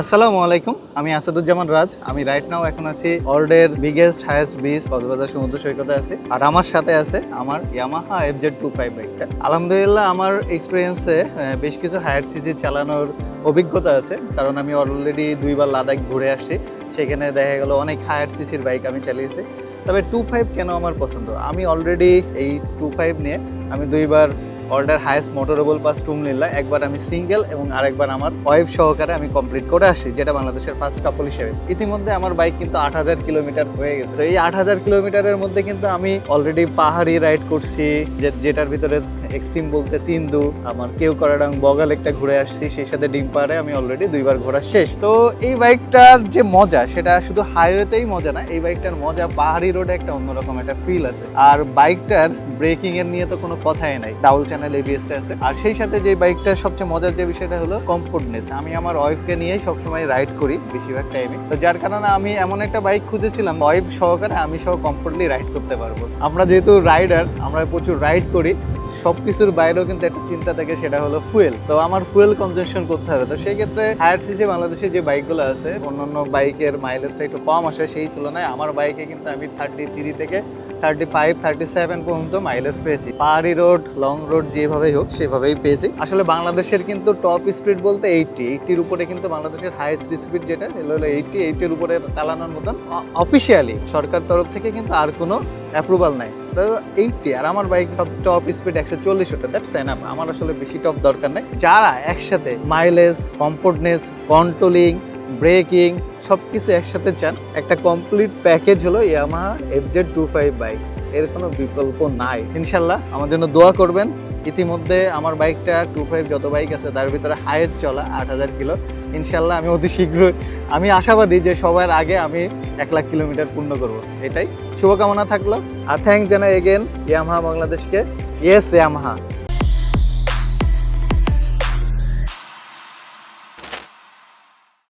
আসসালামু আলাইকুম, আমি আসাদুজ্জামান রাজ। আমি রাইট নাও এখন আছি ওয়ার্ল্ডের বিগেস্ট হাইয়েস্ট বিচ কক্সবাজার সমুদ্র সৈকতে আছি। আর আমার সাথে আছে আমার Yamaha F Z two five বাইকটা আলহামদুলিল্লাহ, আমার এক্সপিরিয়েন্সে বেশ কিছু হায়ার সিজি চালানোর অভিজ্ঞতা আছে। কারণ আমি অলরেডি দুইবার লাদাখ ঘুরে আসছি। সেখানে দেখা গেল অনেক হায়ার সিসির বাইক আমি চালিয়েছি। তবে টু ফাইভ কেন আমার পছন্দ? আমি অলরেডি এই টু ফাইভ নিয়ে আমি দুইবার অর্ডার হায়েস্ট মোটরেবল পাস টুমলিল্লা একবার আমি সিঙ্গেল এবং আরেকবার আমার ওয়াইফ সহকারে আমি কমপ্লিট করে আসছি, যেটা বাংলাদেশের ফার্স্ট কাপল হিসেবে। ইতিমধ্যে আমার বাইক কিন্তু আট হাজার কিলোমিটার হয়ে গেছে। তো এই আট হাজার কিলোমিটারের মধ্যে কিন্তু আমি অলরেডি পাহাড়ি রাইড করছি যেটার ভিতরে এক্সট্রিম বলতে তিন দু আমার কেউ করাডাং বগাল একটা ঘুরে আসছি, সেই সাথে ডিম পাহাড়ে আমি অলরেডি দুইবার ঘোরা শেষ। তো এই বাইকটার যে মজা, সেটা শুধু হাইওয়েতেই মজা না, এই বাইকটার মজা পাহাড়ি রোডে একটা অন্যরকম একটা ফিল আছে। আর বাইকটার ব্রেকিং এর নিয়ে তো কোনো কথাই নাই। ডাবল চ্যানেল এবিএস আছে। আর সেই সাথে যে বাইকটার সবচেয়ে মজার যে বিষয়টা হলো কমফোর্টনেস আমি আমার ওয়াইফকে নিয়েই সবসময় রাইড করি বেশিরভাগ টাইমে তো যার কারণে আমি এমন একটা বাইক খুঁজেছিলাম ওয়াইফ সহকারে আমি সহ কমফোর্টলি রাইড করতে পারব। আমরা যেহেতু রাইডার আমরা প্রচুর রাইড করি। সব কিছুর বাইরেও কিন্তু একটা চিন্তা থাকে, সেটা হলো ফুয়েল তো আমার ফুয়েল কনজামশন করতে হবে। তো সেই ক্ষেত্রে হায়ার সিসি বাংলাদেশে যে বাইকগুলো আছে, অন্যান্য বাইকের মাইলেজটা একটু কম আসে সেই তুলনায় আমার বাইকে কিন্তু আমি থার্টি থ্রি থেকে থার্টি ফাইভ থার্টি সেভেন পর্যন্ত মাইলেজ পেয়েছি। পাহাড়ি রোড লং রোড যেভাবেই হোক, সেভাবেই পেয়েছি। আসলে বাংলাদেশের কিন্তু টপ স্পিড বলতে এইটটি এইটটির উপরে কিন্তু বাংলাদেশের হাইয়েস্ট স্পিড যেটা, সেটা হলো এইটটি এইটির উপরে চালানোর মতন। অফিসিয়ালি সরকার তরফ থেকে কিন্তু আর কোনো অ্যাপ্রুভাল নাই। তো এইটটি আর আমার বাইক টপ টপ স্পিড একশো চল্লিশ ওটা দ্যাটস এনাফ আমার আসলে বেশি টপ দরকার নেই। যারা একসাথে মাইলেজ কমফোর্টনেস কন্ট্রোলিং ব্রেকিং সব কিছু একসাথে চান, একটা কমপ্লিট প্যাকেজ হলো Yamaha F Z two five bike এর কোনো বিকল্প নাই। ইনশাল্লাহ আমার জন্য দোয়া করবেন। ইতিমধ্যে আমার বাইকটা টু ফাইভ যত বাইক আছে, তার ভিতরে হায়েস্ট চলা আট হাজার কিলো। ইনশাল্লাহ আমি অতি শীঘ্রই, আমি আশাবাদী যে সবার আগে আমি এক লাখ কিলোমিটার পূর্ণ করব। এটাই। শুভকামনা থাকল। আর থ্যাংক জানাই এগেন ইয়ামহা বাংলাদেশকে। Yes Yamaha